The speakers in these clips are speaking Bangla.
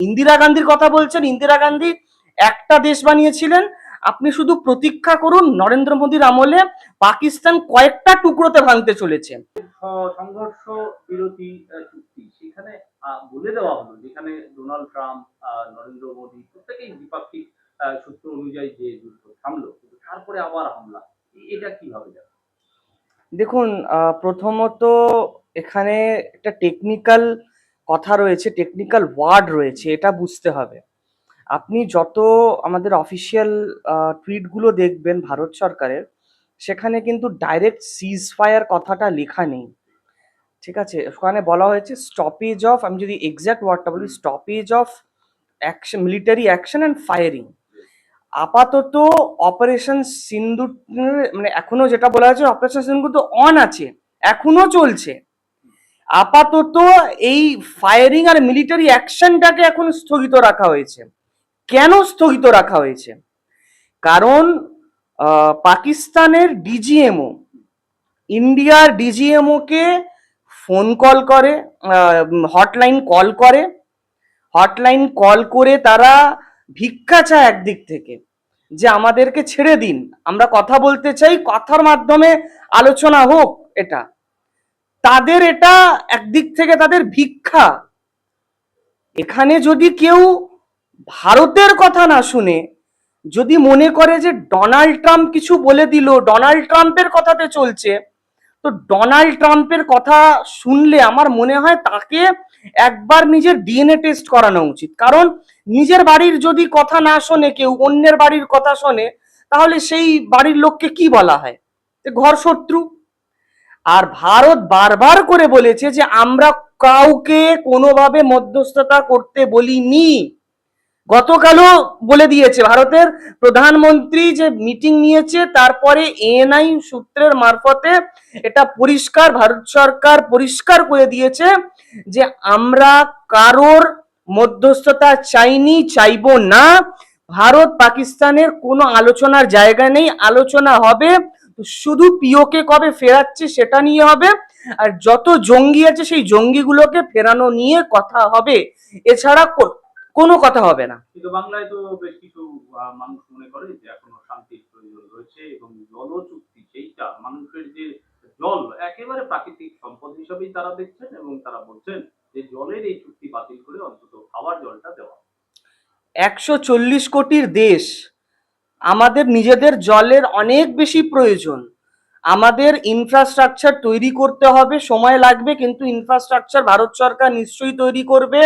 ইন্দিরা গান্ধীর কথা বলছেন ইন্দিরা গান্ধী একটা দেশ বানিয়েছিলেন আপনি শুধু প্রতীক্ষা করুন নরেন্দ্র মোদীর আমলে পাকিস্তান কয়েকটা টুকরোতে ভাঙতে চলেছে। সংঘর্ষ বিরতি চুক্তি সেখানে বলে দেওয়া হলো যেখানে ডোনাল্ড ট্রাম্প নরেন্দ্র মোদী প্রত্যেকেই দ্বিপাক্ষিক সূত্র অনুযায়ী যে যুদ্ধ থামলো কিন্তু তারপরে আবার হামলা এটা কীভাবে যাবে? দেখুন প্রথমত এখানে একটা টেকনিক্যাল কথা রয়েছে টেকনিক্যাল ওয়ার্ড রয়েছে, এটা বুঝতে হবে। আপনি যত আমাদের অফিসিয়াল টুইটগুলো দেখবেন ভারত সরকারের, সেখানে কিন্তু ডাইরেক্ট সিজ ফায়ার কথাটা লেখা নেই। ঠিক আছে? ওখানে বলা হয়েছে স্টপেজ অফ আমি যদি এক্স্যাক্ট ওয়ার্ডটা বলি stoppage of action military action and firing আপাতত অপারেশন সিন্ধু মানে এখনও যেটা বলা হয়েছে অপারেশন সিন্ধু তো অন আছে, এখনও চলছে। আপাতত এই ফায়ারিং আর মিলিটারি অ্যাকশনটাকে এখন স্থগিত রাখা হয়েছে। কেন স্থগিত রাখা হয়েছে? কারণ পাকিস্তানের ডিজিএমও ইন্ডিয়ার ডিজিএমও কে ফোন কল করে হটলাইন কল করে। হটলাইন কল করে তারা ভিক্ষা চায় একদিক থেকে, যে আমাদেরকে ছেড়ে দিন। আমরা কথা বলতে চাই, কথার মাধ্যমে আলোচনা হোক এটা। তাদের এটা একদিক থেকে তাদের ভিক্ষা। এখানে যদি কেউ ভারতের কথা না শুনে, যদি মনে করে যে ডোনাল্ড ট্রাম্প কিছু বলে দিল, ডোনাল্ড ট্রাম্পের কথাতে চলছে, তো ডোনাল্ড ট্রাম্পের কথা শুনলে আমার মনে হয় তাকে একবার নিজের ডিএনএ টেস্ট করানো উচিত। কারণ নিজের বাড়ির যদি কথা না শোনে কেউ, অন্যের বাড়ির কথা শোনে, তাহলে সেই বাড়ির লোককে কি বলা হয়? ঘর শত্রু আর ভারত বারবার করে বলেছে যে আমরা কাউকে কোনোভাবে মধ্যস্থতা করতে বলিনি। গতকালও বলে দিয়েছে, ভারতের প্রধানমন্ত্রী যে মিটিং নিয়েছে, তারপরে এএনআই সূত্রের মারফতে এটা পরিষ্কার, ভারত সরকার পরিষ্কার করে দিয়েছে যে আমরা কারোর মধ্যস্থতা চাইনি, চাইব না। ভারত পাকিস্তানের কোনো আলোচনার জায়গা নেই, আলোচনা হবে শুধু পিওকে কবে ফেরাচ্ছে সেটা নিয়ে হবে আর যত জঙ্গি আছে সেই জঙ্গিগুলোকে ফেরানো নিয়ে কথা হবে। এছাড়া কোনো কথা হবে না। কিন্তু বাংলায় তো বেশ কিছু মানুষ মনে করে যে এখনও শান্তির প্রয়োজন রয়েছে এবং জল চুক্তি সেইটা মানুষের যে জল একেবারে প্রাকৃতিক সম্পদ হিসেবেই তারা দেখছেন এবং তারা বলছেন যে জলের এই চুক্তি বাতিল করে অন্তত খাওয়ার জলটা দেওয়া। একশো চল্লিশ কোটির দেশ আমাদের নিজেদের জলের অনেক বেশি প্রয়োজন। আমাদের ইনফ্রাস্ট্রাকচার তৈরি করতে হবে, সময় লাগবে, কিন্তু ইনফ্রাস্ট্রাকচার ভারত সরকার নিশ্চয়ই তৈরি করবে।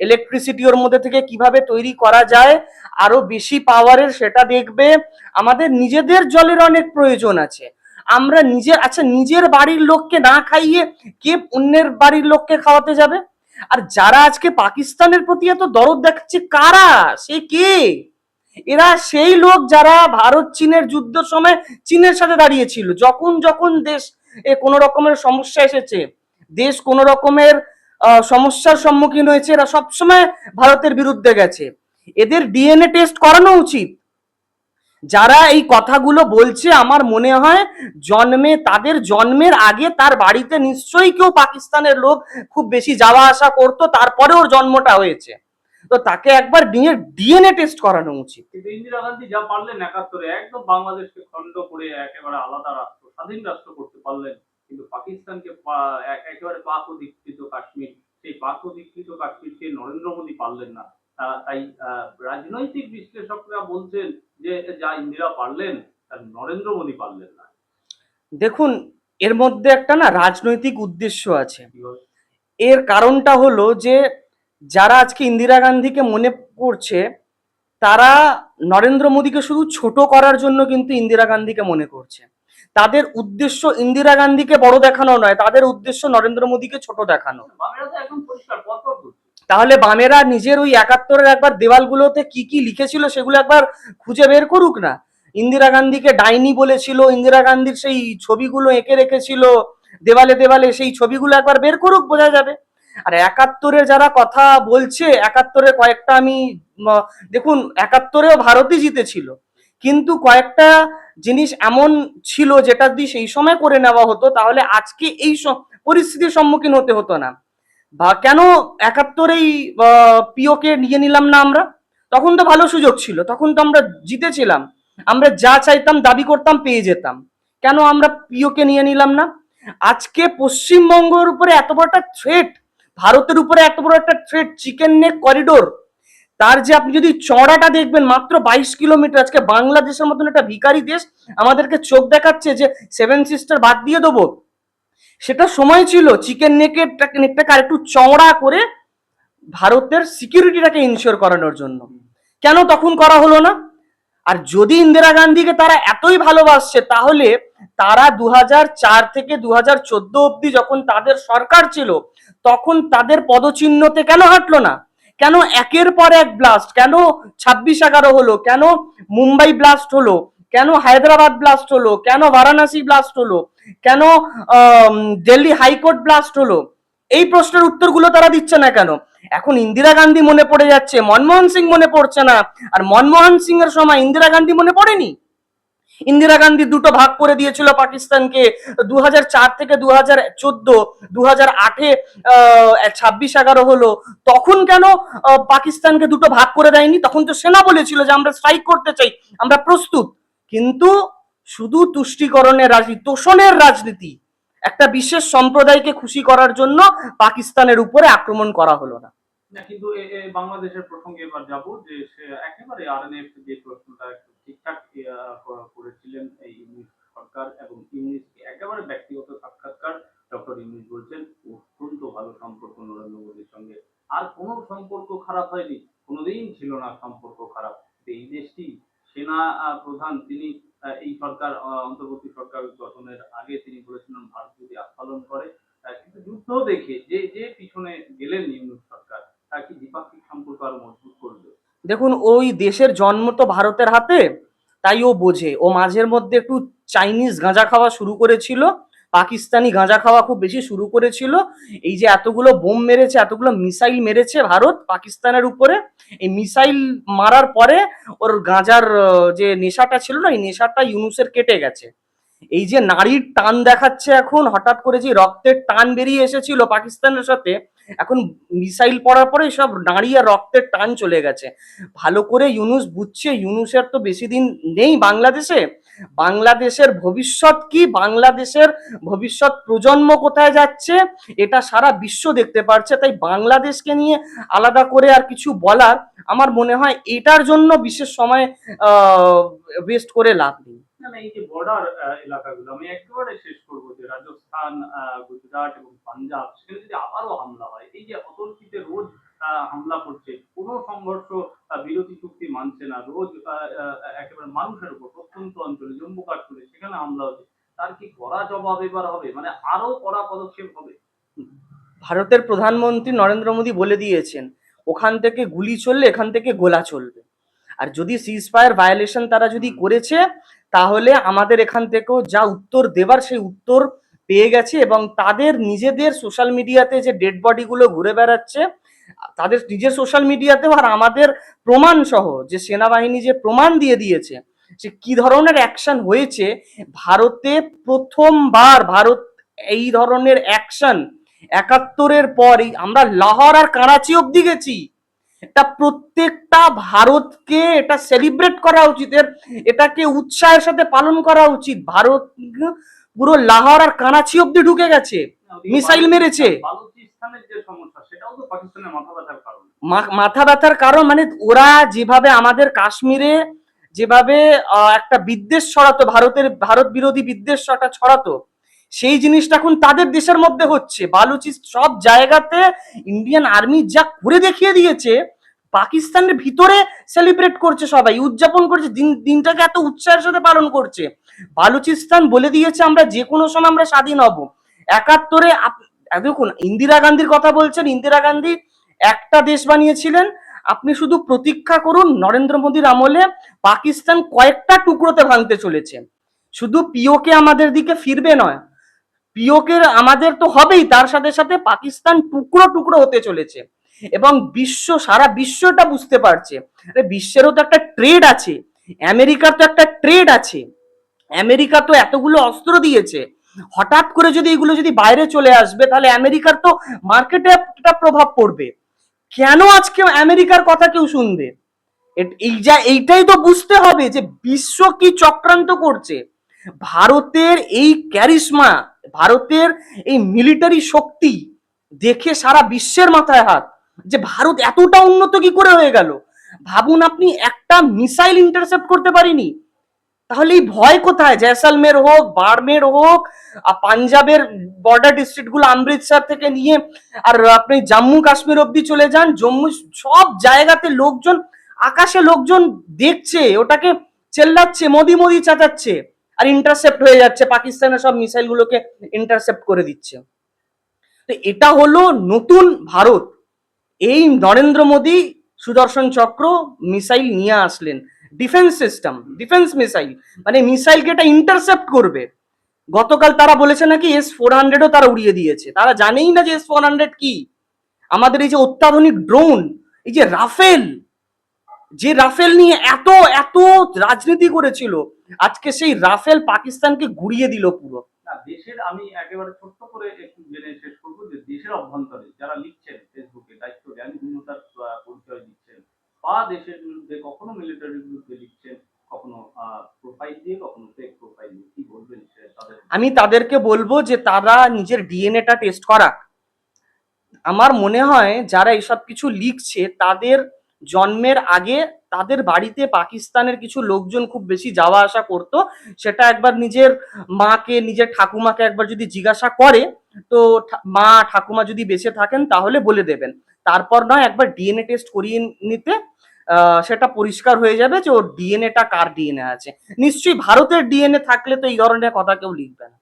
ইলেকট্রিসিটি ওর মধ্যে থেকে কীভাবে তৈরি করা যায়, আরও বেশি পাওয়ারের সেটা দেখবে। আমাদের নিজেদের জলের অনেক প্রয়োজন আছে। আমরা নিজের আচ্ছা নিজের বাড়ির লোককে না খাইয়ে কে অন্যের বাড়ির লোককে খাওয়াতে যাবে? আর যারা আজকে পাকিস্তানের প্রতি এত দরদ দেখাচ্ছে, কারা? সে কে? এরা সেই লোক যারা ভারত চীনের যুদ্ধ সময় চীনের সাথে দাঁড়িয়েছিল। যখন যখন দেশ এ কোনো রকমের সমস্যা এসেছে, দেশ কোনো রকমের সমস্যার সম্মুখীন হয়েছে, এরা সবসময় ভারতের বিরুদ্ধে গেছে। এদের ডিএনএ টেস্ট করানো উচিত। যারা এই কথাগুলো বলছে, আমার মনে হয় জন্মে, তাদের জন্মের আগে তার বাড়িতে নিশ্চয়ই কেউ পাকিস্তানের লোক খুব বেশি যাওয়া আসা করতো তারপরে ওর জন্মটা হয়েছে। তো তাকে একবার ডিএনএ টেস্ট করানো উচিত। কিন্তু ইন্দিরা গান্ধী যা পারলেন একাত্তরে একদম বাংলাদেশকে খণ্ড করে একেবারে আলাদা রাষ্ট্র স্বাধীন রাষ্ট্র করতে পারলেন। কিন্তু পাকিস্তানকে এক- একেবারে পাক অধিকৃত কাশ্মীর সেই পাক অধিকৃত কাশ্মীরকে নরেন্দ্র মোদী পারলেন না। তাই আহ, রাজনৈতিক বিশ্লেষকরা বলছেন যে যা ইন্দিরা পারলেন তা নরেন্দ্র মোদী পারলেন না। দেখুন এর মধ্যে একটা না রাজনৈতিক উদ্দেশ্য আছে? এর কারণটা হলো যে যারা আজকে ইন্দিরা গান্ধীকে মনে করছে তারা নরেন্দ্র মোদীকে শুধু ছোট করার জন্য কিন্তু ইন্দিরা গান্ধীকে মনে করছে। তাদের উদ্দেশ্য ইন্দিরা গান্ধীকে বড় দেখানো নয়, তাদের উদ্দেশ্য নরেন্দ্র মোদীকে ছোট দেখানো। তাহলে বামেরা নিজের ওই একাত্তরের একবার দেওয়ালগুলোতে কি কি লিখেছিল সেগুলো একবার খুঁজে বের করুক না? ইন্দিরা গান্ধীকে ডাইনি বলেছিল, ইন্দিরা গান্ধীর সেই ছবিগুলো এঁকে রেখেছিল, দেওয়ালে দেওয়ালে সেই ছবিগুলো একবার বের করুক, বোঝা যাবে। আর একাত্তরের যারা কথা বলছে একাত্তরে কয়েকটা আমি দেখুন, একাত্তরেও ভারতই জিতেছিল। কিন্তু কয়েকটা জিনিস এমন ছিল যেটা যদি সেই সময় করে নেওয়া হতো, তাহলে আজকে এই পরিস্থিতির সম্মুখীন হতে হতো না। বা কেন একাত্তরেই পিওকে নিয়ে নিলাম না আমরা? তখন তো ভালো সুযোগ ছিল, তখন তো আমরা জিতেছিলাম। আমরা যা চাইতাম, দাবি করতাম, পেয়ে যেতাম। কেন আমরা পিওকে নিয়ে নিলাম না? আজকে পশ্চিমবঙ্গের উপরে এত বড়টা থ্রেট ভারতের উপরে এত বড় একটা থ্রেট চিকেন নেক করিডোর তার যে আপনি যদি চড়াটা দেখবেন, মাত্র বাইশ কিলোমিটার, আজকে বাংলাদেশের মতন একটা ভিখারি দেশ আমাদেরকে চোখ দেখাচ্ছে যে সেভেন সিস্টার বাদ দিয়ে দেবো। সেটা সময় ছিল চিকেন নেকের নেকটাকে আরেকটু চওড়া করে ভারতের সিকিউরিটিটাকে ইনশিওর করানোর জন্য। কেন তখন করা হলো না? আর যদি ইন্দিরা গান্ধীকে তারা এতই ভালোবাসছে, তাহলে তারা দু থেকে দু হাজার চোদ্দ অব্দি যখন তাদের সরকার ছিল, তখন তাদের পদচিহ্নতে কেন হাঁটলো না? কেন একের পর এক ব্লাস্ট কেন ছাব্বিশ এগারো হলো? কেন মুম্বাই ব্লাস্ট হলো? কেন হায়দ্রাবাদ ব্লাস্ট হলো? কেন বারাণসী ব্লাস্ট হলো? কেন দিল্লি হাইকোর্ট ব্লাস্ট হলো? এই প্রশ্নের উত্তরগুলো তারা দিচ্ছে না কেন? এখন ইন্দিরা গান্ধী মনে পড়ে যাচ্ছে, মনমোহন সিং মনে পড়ছে না, আর মনমোহন সিং এর সময় ইন্দিরা গান্ধী মনে পড়েনি? ইন্দিরা গান্ধী দুটো ভাগ করে দিয়েছিল পাকিস্তানকে দু থেকে দু হাজার চোদ্দ দু হাজার আটে ছাব্বিশ এগারো হলো। তখন কেন পাকিস্তানকে দুটো ভাগ করে দেয়নি? তখন তো সেনা বলেছিল যে আমরা স্ট্রাইক করতে চাই, আমরা প্রস্তুত। কিন্তু শুধু তুষ্টিকরণের রাজনীতি, তোষণের রাজনীতি একটা বিশেষ সম্প্রদায়কে খুশি করার জন্য পাকিস্তানের উপরে আক্রমণ করা হলো না। কিন্তু বাংলাদেশের প্রসঙ্গে এবার যাব যে সে একেবারে আরএনএফ যে প্রশ্নটা ঠিকঠাক করেছিলেন এই ইউনিস সরকার এবং ইউনিসকে একেবারে ব্যক্তিগত সাক্ষাৎকার ডক্টর ইউনিস বলছেন, অত্যন্ত ভালো সম্পর্ক নরেন্দ্র মোদীর সঙ্গে। আর কোনো সম্পর্ক খারাপ হয়নি। কোনোদিন ছিল না সম্পর্ক খারাপ। এই দেশটি সেনা প্রধান তিনি এই সরকার অন্তর্বর্তী সরকার গঠনের আগে তিনি বলেছিলেন ভারত যদি আস্ফালন করে কিন্তু যুদ্ধ দেখে যে যে পিছনে গেলেন ইউনুস সরকার তা কি দ্বিপাক্ষিক সম্পর্ক আরও মজবুত করবে? দেখুন, ওই দেশের জন্ম তো ভারতের হাতে, তাই ও বোঝে। ও মাঝের মধ্যে একটু চাইনিজ গাঁজা খাওয়া শুরু করেছিল। পাকিস্তানি গাঁজা খাওয়া খুব বেশি শুরু করেছিল। এই যে এতগুলো বোম মেরেছে, এতগুলো মিসাইল মেরেছে ভারত পাকিস্তানের উপরে, এই মিসাইল মারার পরে ওর গাঁজার যে নেশাটা ছিল না, এই নেশাটা ইউনুসের কেটে গেছে। এই যে নারীর টান দেখাচ্ছে এখন, হঠাৎ করে যে রক্তের টান বেরিয়ে এসেছিল পাকিস্তানের সাথে, এখন মিসাইল পড়ার পরে সব নারী আর রক্তের টান চলে গেছে। ভালো করে ইউনুস বুঝছে, ইউনুসের তো বেশি দিন নেই বাংলাদেশে বাংলাদেশের ভবিষ্যৎ কি? বাংলাদেশের ভবিষ্যৎ প্রজন্ম কোথায় যাচ্ছে? এটা সারা বিশ্ব দেখতে পারছে। তাই বাংলাদেশকে নিয়ে আলাদা করে আর কিছু বলার আমার মনে হয় এটার জন্য বিশেষ সময় ওয়েস্ট করে লাভ নেই। এই যে বর্ডার এলাকাগুলো, আমি একেবারে শেষ করব যে রাজস্থান গুজরাট এবং পাঞ্জাব, সেখানে যদি আবারও হামলা হয়, এই যে অতর্কিতে রোজ আহ, হামলা করছে। কোনো সংঘর্ষ বিরতি চুক্তি মানছে না। রোজ একেবারে মানুষের উপর প্রত্যন্ত অঞ্চলে জম্মু কাশ্মীরে সেখানে হামলা হচ্ছে। তার কি কড়া জবাব এবার হবে? মানে আরও কড়া পদক্ষেপ হবে? ভারতের প্রধানমন্ত্রী নরেন্দ্র মোদী বলে দিয়েছেন ওখান থেকে গুলি চললে এখান থেকে গোলা চলবে। আর যদি সিজ ফায়ার ভায়োলেশন তারা যদি করেছে তাহলে আমাদের এখান থেকেও যা উত্তর দেবার সেই উত্তর পেয়ে গেছে এবং তাদের নিজেদের সোশ্যাল মিডিয়াতে যে ডেড বডিগুলো ঘুরে বেড়াচ্ছে তাদের নিজের সোশ্যাল মিডিয়াতেও আর আমাদের প্রমাণ সহ যে সেনাবাহিনী যে প্রমাণ দিয়ে দিয়েছে যে কি ধরনের অ্যাকশন হয়েছে ভারতে প্রথমবার ভারত এই ধরনের অ্যাকশন একাত্তরের পরই আমরা লাহোর আর করাচি অব্দি গেছি এটা প্রত্যেকটা ভারতকে এটা সেলিব্রেট করা উচিত এর এটাকে উৎসাহের সাথে পালন করা উচিত ভারত পুরো লাহোর আর করাচি অব্দি ঢুকে গেছে মিসাইল মেরেছে। বালুচিস্তানের যে সমস্যা সেটাও তো পাকিস্তানের মাথা ব্যথার কারণ মানে ওরা যেভাবে আমাদের কাশ্মীরে যেভাবে একটা বিদ্বেষ ছড়াতো, ভারতের, ভারত বিরোধী বিদ্বেষটা ছড়াতো, সেই জিনিসটা এখন তাদের দেশের মধ্যে হচ্ছে। বালুচি সব জায়গাতে ইন্ডিয়ান আর্মি যা করে দেখিয়ে দিয়েছে, পাকিস্তানের ভিতরে সেলিব্রেট করছে সবাই, উদযাপন করছে, দিন, দিনটাকে এত উৎসাহের সাথে পালন করছে। বালুচিস্তান বলে দিয়েছে, আমরা যে কোনো সময় আমরা স্বাধীন হব। একাত্তরে দেখুন, ইন্দিরা গান্ধীর কথা বলছেন, ইন্দিরা গান্ধী একটা দেশ বানিয়েছিলেন, আপনি শুধু প্রতীক্ষা করুন নরেন্দ্র মোদীর আমলে পাকিস্তান কয়েকটা টুকরোতে ভাঙতে চলেছে। শুধু পিওকে আমাদের দিকে ফিরবে নয় পিওকে আমাদের তো হবেই, তার সাথে সাথে পাকিস্তান টুকরো টুকরো হতে চলেছে এবং বিশ্ব, সারা বিশ্বটা বুঝতে পারছে। বিশ্বেরও তো একটা ট্রেড আছে, আমেরিকার তো একটা ট্রেড আছে, আমেরিকা তো এতগুলো অস্ত্র দিয়েছে হঠাৎ করে যদি এগুলো যদি বাইরে চলে আসবে, তাহলে আমেরিকার তো মার্কেটে একটা প্রভাব পড়বে। কেন আজকে আমেরিকার কথা কেউ শুনবে? এই যা, এইটাই তো বুঝতে হবে যে বিশ্ব কি চক্রান্ত করছে। ভারতের এই ক্যারিশমা ভারতের এই মিলিটারি শক্তি দেখে সারা বিশ্বের মাথায় হাত যে ভারত এতটা উন্নত কি করে হয়ে গেল? ভাবুন আপনি একটা মিসাইল ইন্টারসেপ্ট করতে পারিনি তাহলে এই ভয় কোথায়? জয়সালমের হোক, বাড়মের হোক পাঞ্জাবের বর্ডার ডিস্ট্রিক্টগুলো অমৃতসর থেকে নিয়ে, আর আপনি জম্মু কাশ্মীর অব্দি চলে যান, জম্মু সব জায়গাতে লোকজন, আকাশে লোকজন দেখছে, ওটাকে চেল্লাচ্ছে, মোদি মোদি চাচাচ্ছে, আর ইন্টারসেপ্ট হয়ে যাচ্ছে, পাকিস্তানের সব মিসাইল গুলোকে ইন্টারসেপ্ট করে দিচ্ছে। তো এটা হলো নতুন ভারত। এই নরেন্দ্র মোদী সুদর্শন চক্র মিসাইল নিয়ে আসলেন। ডিফেন্স সিস্টেম ডিফেন্স মিসাইল মানে মিসাইলকে এটা ইন্টারসেপ্ট করবে। গতকাল তারা বলেছে নাকি এস ফোর হান্ড্রেডও তারা উড়িয়ে দিয়েছে। তারা জানেই না যে এস ফোর হান্ড্রেড কি? আমাদের এই যে অত্যাধুনিক ড্রোন এই যে রাফেল যে রাফেল নিয়ে এত এত রাজনীতি করেছিল, আজকে সেই রাফেল পাকিস্তানকে গুড়িয়ে দিল পুরো। দেশের আমি একেবারে ছোট্ট করে একটু জেনে শেষ করব যে দেশের অভ্যন্তরে যারা লিখছেন ফেসবুকে দায়িত্ব পরিচয় দিচ্ছেন বা দেশের বিরুদ্ধে কখনো মিলিটারির বিরুদ্ধে লিখছেন, কখনো প্রোফাইল দিয়ে, কখনো ফেক প্রোফাইল দিয়ে কি বলবেন আমি তাদেরকে বলব যে তারা নিজের ডিএনএটা টেস্ট করাক। আমার মনে হয় যারা এসব কিছু লিখছে, তাদের জন্মের আগে তাদের বাড়িতে পাকিস্তানের কিছু লোকজন খুব বেশি যাওয়া আসা করতো। সেটা একবার নিজের মাকে, নিজের ঠাকুমাকে একবার যদি জিজ্ঞাসা করে, তো মা, ঠাকুমা যদি বেঁচে থাকেন, তাহলে বলে দেবেন। তারপর নয়, একবার ডিএনএ টেস্ট করিয়ে নিতে সেটা পরিষ্কার হয়ে যাবে যে ওর ডিএনএটা কার ডিএনএ আছে। নিশ্চয়ই ভারতের ডিএনএ থাকলে তো এই ধরনের কথা কেউ লিখবে না।